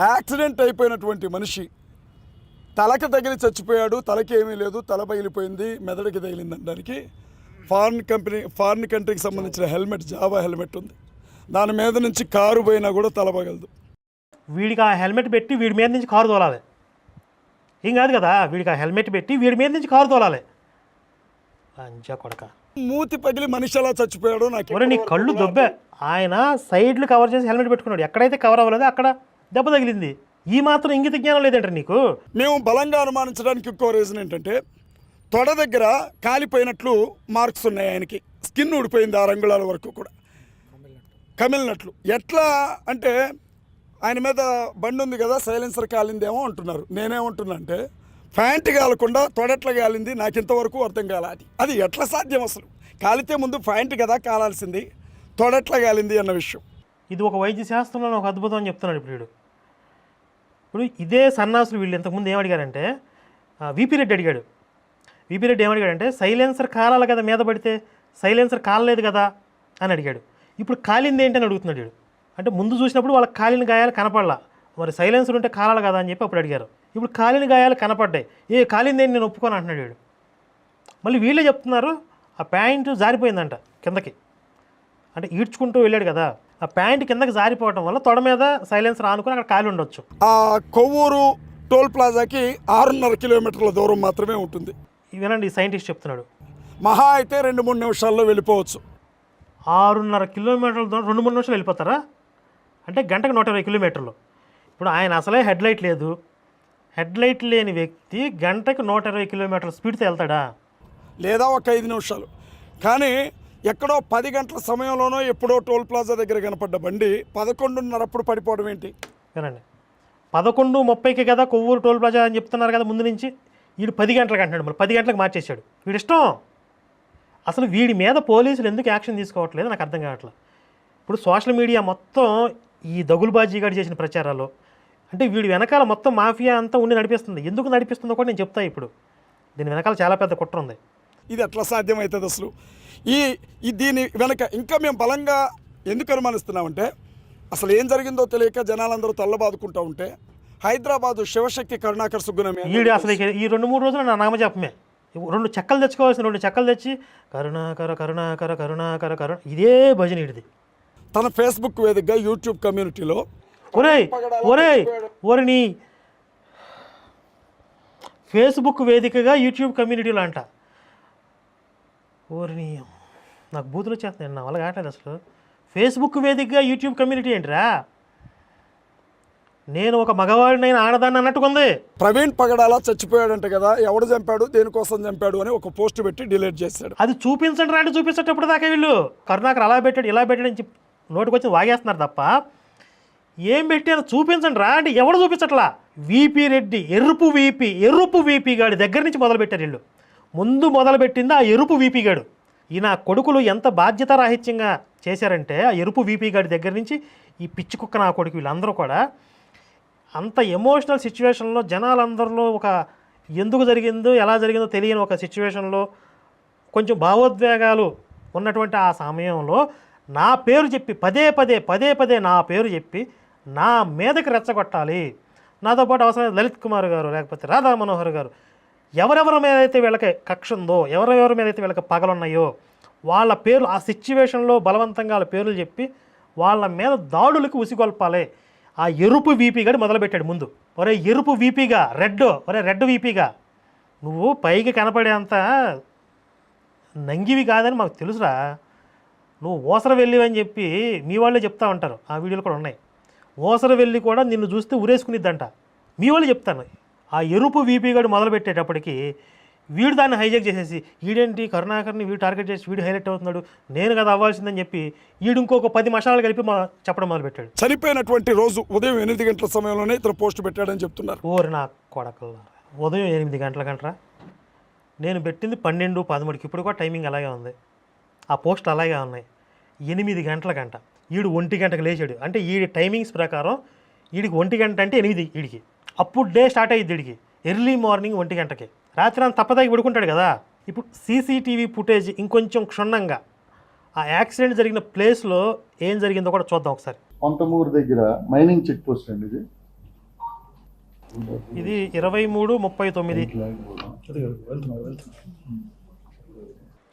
Accident అయిపోయినటువంటి మనిషి తలకి తగిలి చచ్చిపోయాడు తలకి ఏమీ లేదు తల పగిలిపోయింది మెదడుకి తగిలింది అనడానికి. ఫారిన్ కంపెనీ ఫారిన్ కంట్రీకి సంబంధించిన హెల్మెట్ జావా హెల్మెట్ ఉంది. దాని మీద నుంచి కారు పోయినా కూడా తల పగలదు. వీడికి ఆ హెల్మెట్ పెట్టి వీడి మీద నుంచి కారు తోలాలి. ఏం కాదు కదా వీడికి ఆ హెల్మెట్ పెట్టి వీడి మీద నుంచి కారు తోలాలి. కొడక. మూతి పగిలి మనిషి ఎలా చచ్చిపోయాడో నాకు నీ కళ్ళు దొబ్బే. ఆయన సైడ్లు కవర్ చేసి హెల్మెట్ పెట్టుకున్నాడు. ఎక్కడైతే కవర్ అవ్వలేదో అక్కడ దెబ్బ తగిలింది. ఈ మాత్రం ఇంగిత జ్ఞానం లేదంటారు నీకు? మేము బలంగా అనుమానించడానికి ఇంకో రీజన్ ఏంటంటే తొడ దగ్గర కాలిపోయినట్లు మార్క్స్ ఉన్నాయి ఆయనకి. స్కిన్ ఊడిపోయింది ఆరు అంగుళాల వరకు కూడా. కమిలినట్లు. ఎట్లా అంటే ఆయన మీద బండి ఉంది కదా సైలెన్సర్ కాలిందేమో అంటున్నారు. నేనేమంటున్నా అంటే ప్యాంట్ కాలకుండా తొడెట్లా కాలింది? నాకు ఇంతవరకు అర్థం కాల అది. అది ఎట్లా సాధ్యం అసలు? కాలితే ముందు ప్యాంట్ కదా కాలాల్సింది. తొడెట్లా కాలింది అన్న విషయం. ఇది ఒక వైద్య శాస్త్రంలో ఒక అద్భుతం అని చెప్తున్నాడు ఇప్పుడు ఇప్పుడు ఇదే సన్నాసులు వీళ్ళు ఇంతకుముందు ఏమడిగారంటే విపి రెడ్డి అడిగాడు. విపి రెడ్డి ఏమడిగాడంటే సైలెన్సర్ కాలాలి కదా మీద పడితే సైలెన్సర్ కాలలేదు కదా? అని అడిగాడు. ఇప్పుడు కాలింది ఏంటని అడుగుతున్నాడు వీడు. అంటే ముందు చూసినప్పుడు వాళ్ళకి కాలిన గాయాలు కనపడలా. మరి సైలెన్సర్ ఉంటే కాలాలి కదా అని చెప్పి అప్పుడు అడిగారు. ఇప్పుడు కాలిన గాయాలు కనపడ్డాయి. ఏ కాలింది ఏంటి? నేను ఒప్పుకొని అంటున్నాడు వీడు. మళ్ళీ వీళ్ళే చెప్తున్నారు ఆ ప్యాంటు జారిపోయిందంట కిందకి. అంటే ఈడ్చుకుంటూ వెళ్ళాడు కదా. ఆ ప్యాంట్ కిందకి జారిపోవడం వల్ల తొడ మీద సైలెన్సర్ ఆనుకుని అక్కడ కాలి ఉండొచ్చు. ఆ కొవ్వూరు టోల్ ప్లాజాకి ఆరున్నర కిలోమీటర్ల దూరం మాత్రమే ఉంటుంది. వినండి ఈ సైంటిస్ట్ చెప్తున్నాడు. మహా అయితే రెండు మూడు నిమిషాల్లో వెళ్ళిపోవచ్చు. ఆరున్నర కిలోమీటర్ల దూరం రెండు మూడు నిమిషాలు వెళ్ళిపోతారా? అంటే గంటకు నూట ఇరవై కిలోమీటర్లు. ఇప్పుడు ఆయన అసలే హెడ్ లైట్ లేదు. హెడ్ లైట్ లేని వ్యక్తి గంటకు నూట ఇరవై కిలోమీటర్ల స్పీడ్తో వెళ్తాడా? లేదా ఒక ఐదు నిమిషాలు. కానీ ఎక్కడో పది గంటల సమయంలోనో ఎప్పుడో టోల్ ప్లాజా దగ్గర కనపడ్డ బండి పదకొండున్నరప్పుడు పడిపోవడం ఏంటి? వినండి. పదకొండు ముప్పైకి కదా కొవ్వూరు టోల్ ప్లాజా అని చెప్తున్నారు కదా ముందు నుంచి వీడు పది గంటలకు అంటున్నాడు మరి పది గంటలకు మార్చేశాడు. వీడి ఇష్టం. అసలు వీడి మీద పోలీసులు ఎందుకు యాక్షన్ తీసుకోవట్లేదు నాకు అర్థం కావట్లేదు. ఇప్పుడు సోషల్ మీడియా మొత్తం ఈ దగులుబాజీ గారు చేసిన ప్రచారాలు అంటే వీడి వెనకాల మొత్తం మాఫియా అంతా ఉండి నడిపిస్తుంది. ఎందుకు నడిపిస్తుందో కూడా నేను చెప్తా ఇప్పుడు. దీని వెనకాల చాలా పెద్ద కుట్ర ఉంది. ఇది ఎట్లా సాధ్యమవుతుంది అసలు? ఈ ఈ దీని వెనక ఇంకా మేము బలంగా ఎందుకు అనుమానిస్తున్నామంటే అసలు ఏం జరిగిందో తెలియక జనాలందరూ తల్లబాదుకుంటూ ఉంటే హైదరాబాదు శివశక్తి కరుణాకర్ సుగ్గునమే వీడు అసలు ఈ రెండు మూడు రోజులు నా నామజపమే రెండు చెక్కలు తెచ్చుకోవాల్సిన రెండు చెక్కలు తెచ్చి కరుణాకర కరుణాకర కరుణాకర కరుణ ఇదే భజన ఇడిది తన ఫేస్బుక్ వేదికగా యూట్యూబ్ కమ్యూనిటీలో ఒరేయ్ ఒరేయ్ ఒరిని ఫేస్బుక్ వేదికగా యూట్యూబ్ కమ్యూనిటీలో అంట. ఓరిని నాకు బూతులు వచ్చేస్తున్నాయి. నా వల్ల కావట్లేదు అసలు. ఫేస్బుక్ వేదికగా యూట్యూబ్ కమ్యూనిటీ ఏంటిరా? నేను ఒక మగవాడినైనా ఆడదాన్ని అన్నట్టుకుంది. ప్రవీణ్ పగడాల చచ్చిపోయాడంట కదా ఎవడు చంపాడు దేనికోసం చంపాడు అని ఒక పోస్ట్ పెట్టి డిలీట్ చేశాడు. అది చూపించండి రా అంటే చూపించేటప్పుడు దాకా వీళ్ళు. కరుణాకర్ అలా పెట్టాడు ఇలా పెట్టాడు అని చెప్పి నోటికి వచ్చి వాగేస్తున్నారు తప్ప. ఏం పెట్టారో చూపించండి రా అంటే ఎవడు చూపించట్లా? వీపీ రెడ్డి ఎరుపు వీపీ ఎరుపు వీపీ గాడి దగ్గర నుంచి మొదలు పెట్టారు వీళ్ళు. ముందు మొదలుపెట్టింది ఆ ఎరుపు వీపీగాడు ఈయన ఈ నా కొడుకులు ఎంత బాధ్యతారాహిత్యంగా చేశారంటే ఆ ఎరుపు వీపీగాడి దగ్గర నుంచి ఈ పిచ్చి కుక్క నా కొడుకు వీళ్ళందరూ కూడా అంత ఎమోషనల్ సిచ్యువేషన్లో జనాలందరిలో ఒక ఎందుకు జరిగిందో ఎలా జరిగిందో తెలియని ఒక సిచ్యువేషన్లో కొంచెం భావోద్వేగాలు ఉన్నటువంటి ఆ సమయంలో నా పేరు చెప్పి పదే పదే పదే పదే నా పేరు చెప్పి నా మీదకి రెచ్చగొట్టాలి. నాతో పాటు అవసరమైన లలిత్ కుమార్ గారు లేకపోతే రాధా మనోహర్ గారు ఎవరెవరి మీద అయితే వీళ్ళకి కక్ష ఉందో ఎవరెవరి మీద అయితే వీళ్ళకి పగలున్నాయో వాళ్ళ పేర్లు ఆ సిచ్యువేషన్లో బలవంతంగా వాళ్ళ పేర్లు చెప్పి వాళ్ళ మీద దాడులకు ఉసిగొల్పాలి. ఆ ఎరుపు వీపీగాడు మొదలుపెట్టాడు ముందు. ఒరే ఎరుపు వీపీగా రెడ్ ఒరే రెడ్ వీపీగా. నువ్వు పైకి కనపడేంత నంగివి కాదని మాకు తెలుసురా. నువ్వు ఓసర వెళ్ళివని చెప్పి మీ వాళ్ళే చెప్తా ఉంటారు. ఆ వీడియోలు కూడా ఉన్నాయి. ఓసర వెళ్ళి కూడా నిన్ను చూస్తే ఉరేసుకునిద్దంట మీ వాళ్ళు చెప్తాను ఆ ఎరుపు వీపీగాడు మొదలు పెట్టేటప్పటికి వీడు దాన్ని హైజాక్ చేసేసి వీడేంటి కరుణాకర్ని వీడు టార్గెట్ చేసి వీడు హైలైట్ అవుతున్నాడు నేను కదా అవ్వాల్సిందని చెప్పి వీడు ఇంకొక పది మసాలాలు కలిపి మా చెప్పడం మొదలుపెట్టాడు. చనిపోయినటువంటి రోజు ఉదయం ఎనిమిది గంటల సమయంలోనే ఇతను పోస్ట్ పెట్టాడని చెప్తున్నారు. ఓరి నా కొడకలు ఉదయం ఎనిమిది గంటల గంటరా? నేను పెట్టింది పన్నెండు పదమూడుకి. ఇప్పుడు కూడా టైమింగ్ అలాగే ఉంది. ఆ పోస్టులు అలాగే ఉన్నాయి. ఎనిమిది గంటల గంట. ఈడు ఒంటి గంటకు లేచాడు. అంటే ఈ టైమింగ్స్ ప్రకారం వీడికి ఒంటి గంట అంటే ఎనిమిది వీడికి అప్పుడు డే స్టార్ట్ అయ్యింది వీడికి. ఎర్లీ మార్నింగ్ ఒంటి గంటకి. రాత్రి అంత తప్పదాగి పడుకుంటాడు కదా. ఇప్పుడు సీసీటీవీ ఫుటేజ్ ఇంకొంచెం క్షుణ్ణంగా. ఆ యాక్సిడెంట్ జరిగిన ప్లేస్లో ఏం జరిగిందో కూడా చూద్దాం ఒకసారి. కొంతమూరు దగ్గర మైనింగ్ చెక్ పోస్ట్ అండి ఇది. ఇది ఇరవై మూడు ముప్పై తొమ్మిది.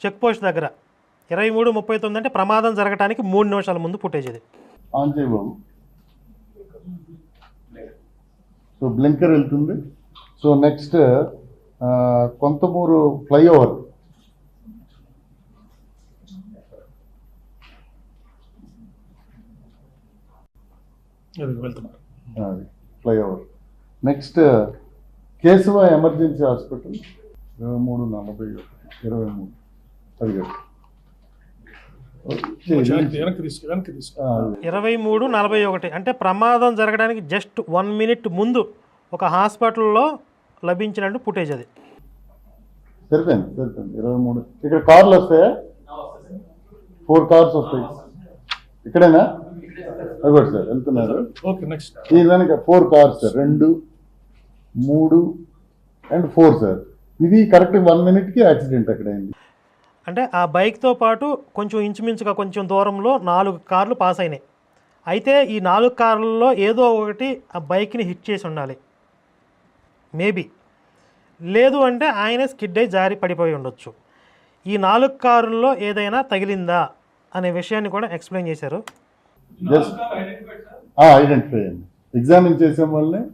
చెక్ పోస్ట్ దగ్గర. ఇరవై మూడు ముప్పై తొమ్మిది అంటే ప్రమాదం జరగడానికి మూడు నిమిషాల ముందు ఫుటేజ్ ఇది. బాబు సో బ్లింకర్ వెళ్తుంది. So next Konthamuru flyover. వెళ్తున్నారు flyover. Next Keshava emergency hospital. ఇరవై మూడు నలభై ఒకటి ఇరవై మూడు. అది ఇరవై మూడు నలభై ఒకటి. అంటే ప్రమాదం జరగడానికి జస్ట్ వన్ మినిట్ ముందు ఒక హాస్పిటల్లో లభించినట్టు ఫుటేజ్ అది. సరిపోయింది సరిపోయింది. ఇరవై మూడు. ఇక్కడ కార్లు వస్తాయా? ఫోర్ కార్స్ వస్తాయి. ఇక్కడేనా? అదొకటి సార్ వెళ్తున్నారు. Okay next. ఈ వెనక ఫోర్ కార్స్ సార్ రెండు మూడు అండ్ ఫోర్ సార్. ఇది కరెక్ట్ వన్ మినిట్కి యాక్సిడెంట్ అక్కడ అయింది అంటే ఆ బైక్తో పాటు కొంచెం ఇంచుమించుగా కొంచెం దూరంలో నాలుగు కార్లు పాస్ అయినాయి. అయితే ఈ నాలుగు కార్లలో ఏదో ఒకటి ఆ బైక్ని హిట్ చేసి ఉండాలి. మేబీ. లేదు అంటే ఆయనే స్కిడ్ అయి జారి పడిపోయి ఉండొచ్చు. ఈ నాలుగు కారుల్లో ఏదైనా తగిలిందా అనే విషయాన్ని కూడా ఎక్స్ప్లెయిన్ చేశారు. జస్ట్ ఐడెంటిఫై అయ్యింది ఎగ్జామిన్ చేసే వాళ్ళని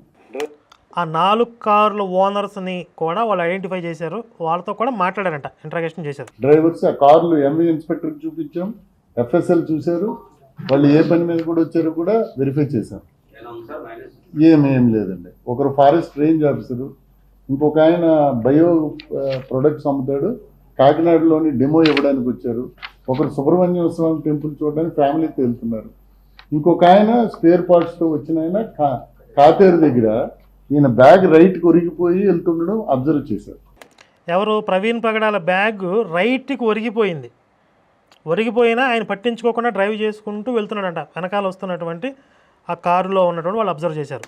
ఆ నాలుగు కార్ల ఓనర్స్ని కూడా వాళ్ళు ఐడెంటిఫై చేశారు. వాళ్ళతో కూడా మాట్లాడారంట ఇంట్రాగేషన్ చేశారు. డ్రైవర్స్ ఆ కార్లు ఎంఈ ఇన్స్పెక్టర్కి చూపించాం ఎఫ్ఎస్ఎల్ చూశారు వాళ్ళు ఏ పని మీద కూడా వచ్చారో కూడా వెరిఫై చేశాం ఏమేం లేదండి. ఒకరు ఫారెస్ట్ రేంజ్ ఆఫీసరు ఇంకొక ఆయన బయో ప్రొడక్ట్స్ అమ్ముతాడు కాకినాడలోని డెమో ఇవ్వడానికి వచ్చారు. ఒకరు సుబ్రహ్మణ్య స్వామి టెంపుల్ చూడడానికి ఫ్యామిలీతో వెళ్తున్నారు. ఇంకొక ఆయన స్పేర్ పార్ట్స్తో వచ్చిన ఆయన కా కాతేరు దగ్గర ఈయన బ్యాగ్ రైట్కి ఒరిగిపోయి వెళ్తుండడం అబ్జర్వ్ చేశారు. ఎవరు? ప్రవీణ్ పగడాల బ్యాగ్ రైట్కి ఒరిగిపోయింది. ఒరిగిపోయినా ఆయన పట్టించుకోకుండా డ్రైవ్ చేసుకుంటూ వెళ్తున్నాడంట. వెనకాల వస్తున్నటువంటి ఆ కారులో ఉన్నటువంటి వాళ్ళు అబ్జర్వ్ చేశారు.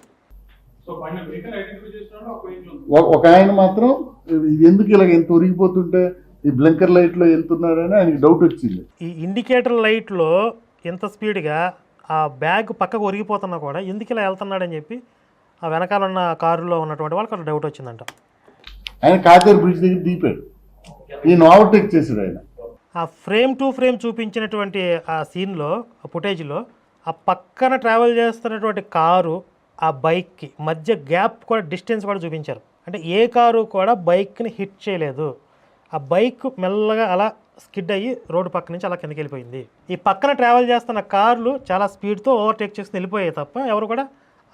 ఒక- ఒక ఆయన మాత్రం ఇది ఎందుకు ఇలాగ ఎంత ఉరిగిపోతుంటే ఈ బ్లింకర్ లైట్లో వెళ్తున్నారని ఆయనకి డౌట్ వచ్చింది. ఈ ఇండికేటర్ లైట్లో ఎంత స్పీడ్గా ఆ బ్యాగ్ పక్కకు ఒరిగిపోతున్నా కూడా ఎందుకు ఇలా వెళ్తున్నాడని చెప్పి ఆ వెనకాల ఉన్న కారులో ఉన్నటువంటి వాళ్ళకి అక్కడ డౌట్ వచ్చిందంట. ఆయన కాతేరు బ్రిడ్జ్ దగ్గర దిగిపోయాడు. ఈయన ఓవర్టేక్ చేశాడు ఆయన. ఆ ఫ్రేమ్ టు ఫ్రేమ్ చూపించినటువంటి ఆ సీన్లో ఆ ఫుటేజ్లో ఆ పక్కన ట్రావెల్ చేస్తున్నటువంటి కారు ఆ బైక్కి మధ్య గ్యాప్ కూడా డిస్టెన్స్ కూడా చూపించారు. అంటే ఏ కారు కూడా బైక్ని హిట్ చేయలేదు. ఆ బైక్ మెల్లగా అలా స్కిడ్ అయ్యి రోడ్డు పక్క నుంచి అలా కిందకి వెళ్ళిపోయింది. ఈ పక్కన ట్రావెల్ చేస్తున్న కార్లు చాలా స్పీడ్తో ఓవర్టేక్ చేసుకుని వెళ్ళిపోయాయి తప్ప ఎవరు కూడా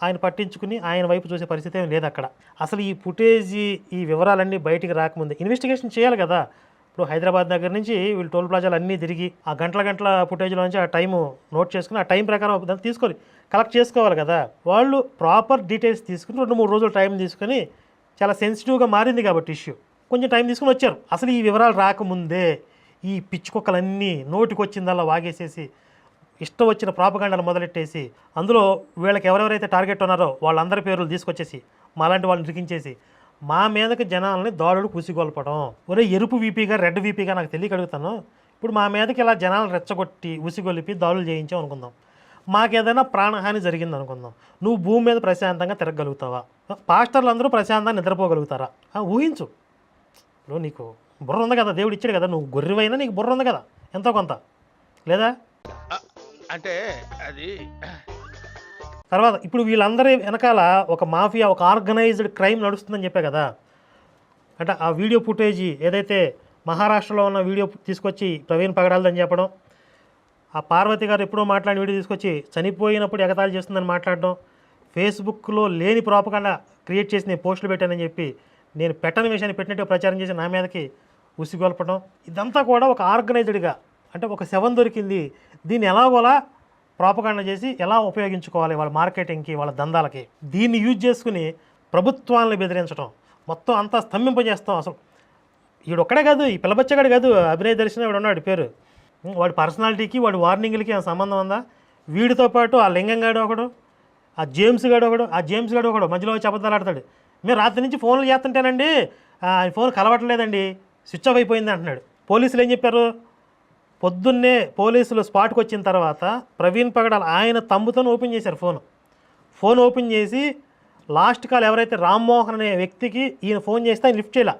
ఆయన పట్టించుకుని ఆయన వైపు చూసే పరిస్థితి ఏం లేదు అక్కడ. అసలు ఈ ఫుటేజ్ ఈ వివరాలన్నీ బయటికి రాకముందే ఇన్వెస్టిగేషన్ చేయాలి కదా. ఇప్పుడు హైదరాబాద్ దగ్గర నుంచి వీళ్ళు టోల్ ప్లాజాలు అన్నీ తిరిగి ఆ గంటల గంటల ఫుటేజ్లో నుంచి ఆ టైము నోట్ చేసుకుని ఆ టైం ప్రకారం దాన్ని తీసుకొని కలెక్ట్ చేసుకోవాలి కదా. వాళ్ళు ప్రాపర్ డీటెయిల్స్ తీసుకుని రెండు మూడు రోజులు టైం తీసుకొని చాలా సెన్సిటివ్గా మారింది కాబట్టి ఇష్యూ. కొంచెం టైం తీసుకుని వచ్చారు. అసలు ఈ వివరాలు రాకముందే ఈ పిచ్చుకొక్కలన్నీ నోటికి వచ్చిందల్లా వాగేసేసి ఇష్టం వచ్చిన ప్రాపగండాలు మొదలెట్టేసి అందులో వీళ్ళకి ఎవరెవరైతే టార్గెట్ ఉన్నారో వాళ్ళందరి పేర్లు తీసుకొచ్చేసి మాలాంటి వాళ్ళని నిరికించేసి మా మీదకి జనాలని దాడులు కుసిగొల్పడం ఒరే ఎరుపు వీపీగా రెడ్ వీపీగా నాకు తెలియగలుగుతాను ఇప్పుడు మా మీదకి ఇలా జనాలు రెచ్చగొట్టి ఉసిగొలిపి దాడులు చేయించాం అనుకుందాం. మాకేదైనా ప్రాణహాని జరిగింది అనుకుందాం నువ్వు భూమి మీద ప్రశాంతంగా తిరగలుగుతావా పాస్టర్లు అందరూ ప్రశాంతంగా నిద్రపోగలుగుతారా? ఊహించు. ఇప్పుడు నీకు బుర్ర ఉంది కదా దేవుడు ఇచ్చాడు కదా నువ్వు గొర్రెవైనా నీకు బుర్ర ఉంది కదా ఎంతో కొంత. లేదా? అంటే అది తర్వాత ఇప్పుడు వీళ్ళందరి వెనకాల ఒక మాఫియా ఒక ఆర్గనైజ్డ్ క్రైమ్ నడుస్తుందని చెప్పే కదా. అంటే ఆ వీడియో ఫుటేజ్ ఏదైతే మహారాష్ట్రలో ఉన్న వీడియో తీసుకొచ్చి ప్రవీణ్ పగడాలని చెప్పడం ఆ పార్వతి గారు ఎప్పుడో మాట్లాడిన వీడియో తీసుకొచ్చి చనిపోయినప్పుడు ఎగతాళి చేస్తుందని మాట్లాడడం ఫేస్బుక్లో లేని ప్రాపకుండా క్రియేట్ చేసి నేను పోస్టులు పెట్టానని చెప్పి నేను పెట్టని విషయాన్ని పెట్టినట్టు ప్రచారం చేసి నా మీదకి ఉసిగొల్పడం ఇదంతా కూడా ఒక ఆర్గనైజ్డ్గా అంటే ఒక శవం దొరికింది. దీన్ని ఎలాగోలా ప్రాపకాండ చేసి ఎలా ఉపయోగించుకోవాలి వాళ్ళ మార్కెటింగ్కి వాళ్ళ దందాలకి? దీన్ని యూజ్ చేసుకుని ప్రభుత్వాలను బెదిరించడం మొత్తం అంతా స్తంభింపజేస్తాం అసలు. వీడు ఒక్కడే కాదు ఈ పిల్లబచ్చగాడు కాదు అభినయ దర్శనం వీడు ఉన్నాడు పేరు. వాడి పర్సనాలిటీకి వాడి వార్నింగ్లకి ఏమైనా సంబంధం ఉందా? వీడితో పాటు ఆ లింగం గాడు ఒకడు ఆ జేమ్స్ గాడు ఒకడు ఆ జేమ్స్ గాడు ఒకడు మధ్యలో వచ్చి అబద్ధాలు ఆడతాడు. మీరు రాత్రి నుంచి ఫోన్లు చేస్తుంటేనండి ఫోన్ కలవట్లేదండి స్విచ్ ఆఫ్ అయిపోయింది అంటున్నాడు. పోలీసులు ఏం చెప్పారు? పొద్దున్నే పోలీసులు స్పాట్కి వచ్చిన తర్వాత ప్రవీణ్ పగడాల్ ఆయన తమ్ముతో ఓపెన్ చేశారు ఫోన్. ఫోన్ ఓపెన్ చేసి లాస్ట్ కాల్ ఎవరైతే రామ్మోహన్ అనే వ్యక్తికి ఈయన ఫోన్ చేస్తే ఆయన లిఫ్ట్ చేయాల.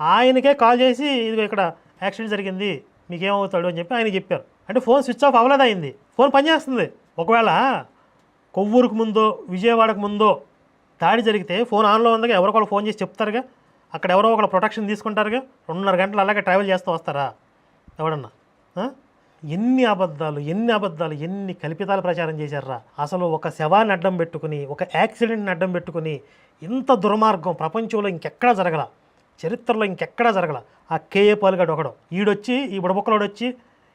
ఆయనకే కాల్ చేసి ఇది ఇక్కడ యాక్సిడెంట్ జరిగింది మీకేమవుతాడు అని చెప్పి ఆయన చెప్పారు. అంటే ఫోన్ స్విచ్ ఆఫ్ అవ్వలేదు అయింది. ఫోన్ పనిచేస్తుంది. ఒకవేళ కొవ్వూరుకు ముందో విజయవాడకు ముందో దాడి జరిగితే ఫోన్ ఆన్లో ఉందిగా ఎవరో ఒకరు ఫోన్ చేసి చెప్తారుగా. అక్కడ ఎవరో ఒకరు ప్రొటెక్షన్ తీసుకుంటారుగా. రెండున్నర గంటలు అలాగే ట్రావెల్ చేస్తూ వస్తారా? ఎవడన్నా? ఎన్ని అబద్ధాలు ఎన్ని అబద్ధాలు ఎన్ని కల్పితాలు ప్రచారం చేశారా అసలు ఒక శవాన్ని అడ్డం పెట్టుకుని ఒక యాక్సిడెంట్ని అడ్డం పెట్టుకుని ఇంత దుర్మార్గం ప్రపంచంలో ఇంకెక్కడా జరగల? చరిత్రలో ఇంకెక్కడా జరగల? ఆ కేఏ పాలుగాడు ఒకడు. ఈడొచ్చి ఈ బుడబొక్కలోడొచ్చి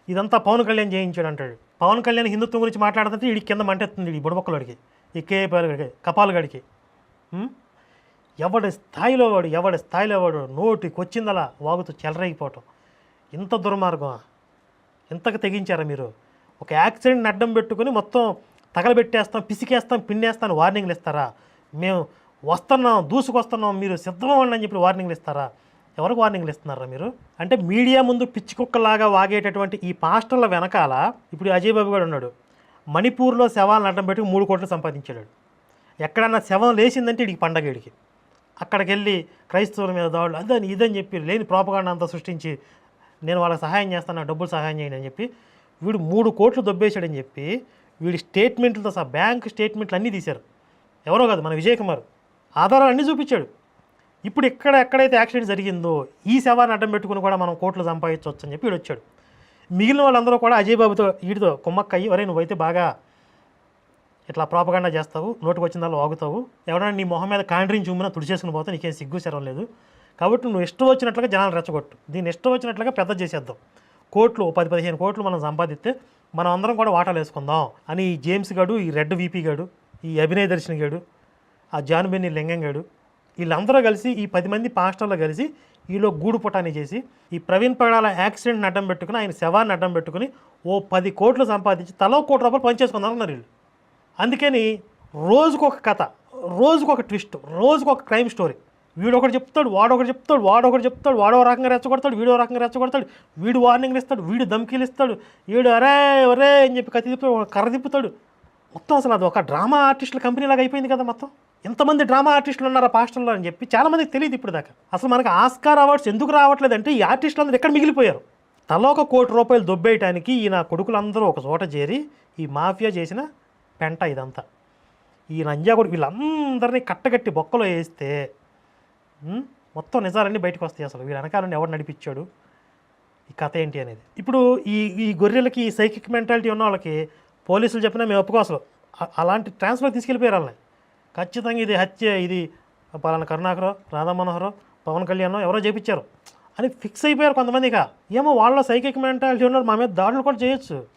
ఇదంతా పవన్ కళ్యాణ్ చేయించాడు అంటాడు. పవన్ కళ్యాణ్ హిందుత్వం గురించి మాట్లాడుతుంటే వీడి కింద మంటెత్తుంది ఈ బుడబొక్కలోడికి ఈ కేఏ పాలుగాడికి కపాలుగాడికి. ఎవడి స్థాయిలో వాడు ఎవడి స్థాయిలో వాడు నోటికి వచ్చిందలా వాగుతూ చెలరేగిపోవటం. ఇంత దుర్మార్గం ఇంతకు తెగించారా మీరు? ఒక యాక్సిడెంట్ని అడ్డం పెట్టుకుని మొత్తం తగలబెట్టేస్తాం పిసికేస్తాం పిన్నేస్తాం అని వార్నింగ్లు ఇస్తారా? మేము వస్తున్నాం దూసుకొస్తున్నాం మీరు సిద్ధమవ్వండి అని చెప్పి వార్నింగ్లు ఇస్తారా? ఎవరికి వార్నింగ్లు ఇస్తున్నారా మీరు? అంటే మీడియా ముందు పిచ్చి కుక్కలాగా వాగేటటువంటి ఈ పాస్టర్ల వెనకాల ఇప్పుడు అజయ్ బాబు గారు ఉన్నాడు. మణిపూర్లో శవాలను అడ్డం పెట్టి మూడు కోట్లు సంపాదించాడు. ఎక్కడన్నా శవం లేచిందంటే వీడికి పండగ వీడికి అక్కడికి వెళ్ళి క్రైస్తవుల మీద దాడులు అదని ఇదని చెప్పి లేని ప్రాపగాండ అంతా సృష్టించి నేను వాళ్ళకి సహాయం చేస్తాను నా డబ్బులు సహాయం చేయండి అని చెప్పి వీడు మూడు కోట్లు దొబ్బేశాడని చెప్పి వీడి స్టేట్మెంట్లతో సహా బ్యాంక్ స్టేట్మెంట్లు అన్నీ తీశారు. ఎవరో కాదు మన విజయ్ కుమార్ ఆధారాలు అన్నీ చూపించాడు. ఇప్పుడు ఎక్కడ ఎక్కడైతే యాక్సిడెంట్ జరిగిందో ఈ శవాన్ని అడ్డం పెట్టుకుని కూడా మనం కోట్లు సంపాదించవచ్చు అని చెప్పి వీడు వచ్చాడు. మిగిలిన వాళ్ళందరూ కూడా అజయ్ బాబుతో వీటితో కుమ్మక్కయ్యి ఒరే నువ్వైతే బాగా ఇట్లా ప్రాపగాండా చేస్తావు నోటుకు వచ్చిన దానిలో వాగుతావు. ఎవరైనా నీ మొహం మీద కాండ్రీని చూమినా తుడిచేసుకుని పోతే నీకేం సిగ్గు శరం లేదు. కాబట్టి నువ్వు ఇష్టం వచ్చినట్లుగా జనాలు రెచ్చగొట్టు. దీన్ని ఇష్టం వచ్చినట్లుగా పెద్ద చేసేద్దాం. కోట్లు పది పదిహేను కోట్లు మనం సంపాదిస్తే మనం అందరం కూడా వాటాలు వేసుకుందాం అని ఈ జేమ్స్ గాడు ఈ రెడ్ వీపీ గాడు ఈ అభినయ దర్శన్ గాడు ఆ జాన్బెన్ని లింగం గాడు వీళ్ళందరూ కలిసి ఈ పది మంది పాస్టర్లు కలిసి ఈలో గూడు పుటాని చేసి ఈ ప్రవీణ్ పడాల యాక్సిడెంట్ని అడ్డం పెట్టుకుని ఆయన శవాన్ని అడ్డం పెట్టుకుని ఓ పది కోట్లు సంపాదించి తలో కోటి రూపాయలు పనిచేసుకుందామన్నారు వీళ్ళు. అందుకని రోజుకొక కథ రోజుకొక ట్విస్ట్ రోజుకొక క్రైమ్ స్టోరీ. వీడు ఒకటి చెప్తాడు వాడు ఒకటి చెప్తాడు వాడు ఒకటి చెప్తాడు వాడో రకంగా రెచ్చగొడతాడు వీడో రకంగా రెచ్చగొడతాడు. వీడు వార్నింగ్లు ఇస్తాడు వీడు ధమ్కీలు ఇస్తాడు. వీడు అరే ఒరే అని చెప్పి కత్తి తిప్పుతాడు కర్ర తిప్పుతాడు. మొత్తం అసలు అది ఒక డ్రామా ఆర్టిస్టుల కంపెనీ లాగా అయిపోయింది కదా మొత్తం. ఎంతమంది డ్రామా ఆర్టిస్టులు ఉన్నారా పాస్టర్లో అని చెప్పి చాలామందికి తెలియదు ఇప్పుడు దాకా. అసలు మనకి ఆస్కార్ అవార్డ్స్ ఎందుకు రావట్లేదు అంటే ఈ ఆర్టిస్టులు అందరూ ఎక్కడ మిగిలిపోయారు? తలో ఒక కోటి రూపాయలు దొబ్బేయటానికి ఈయన కొడుకులందరూ ఒక చోట చేరి ఈ మాఫియా చేసిన పెంట ఇదంతా. ఈ కొడుకు వీళ్ళందరినీ కట్టగట్టి బొక్కలో వేస్తే మొత్తం నిజాలన్నీ బయటకు వస్తాయి అసలు. వీళ్ళ వెనకాలని ఎవరు నడిపించాడు? ఈ కథ ఏంటి అనేది. ఇప్పుడు ఈ ఈ గొర్రెలకి ఈ సైకిక్ మెంటాలిటీ ఉన్న వాళ్ళకి పోలీసులు చెప్పినా మేము ఒప్పుకో అసలు. అలాంటి ట్రాన్స్ఫర్ తీసుకెళ్ళిపోయారు వాళ్ళని. ఖచ్చితంగా ఇది హత్య ఇది పలానా కరుణాకరో రాధామనోహరో పవన్ కళ్యాణ్ ఎవరో చేపించారు. అని ఫిక్స్ అయిపోయారు కొంతమంది ఇక. ఏమో వాళ్ళ సైకిక్ మెంటాలిటీ ఉన్నారు మా మీద దాడులు కూడా చేయొచ్చు.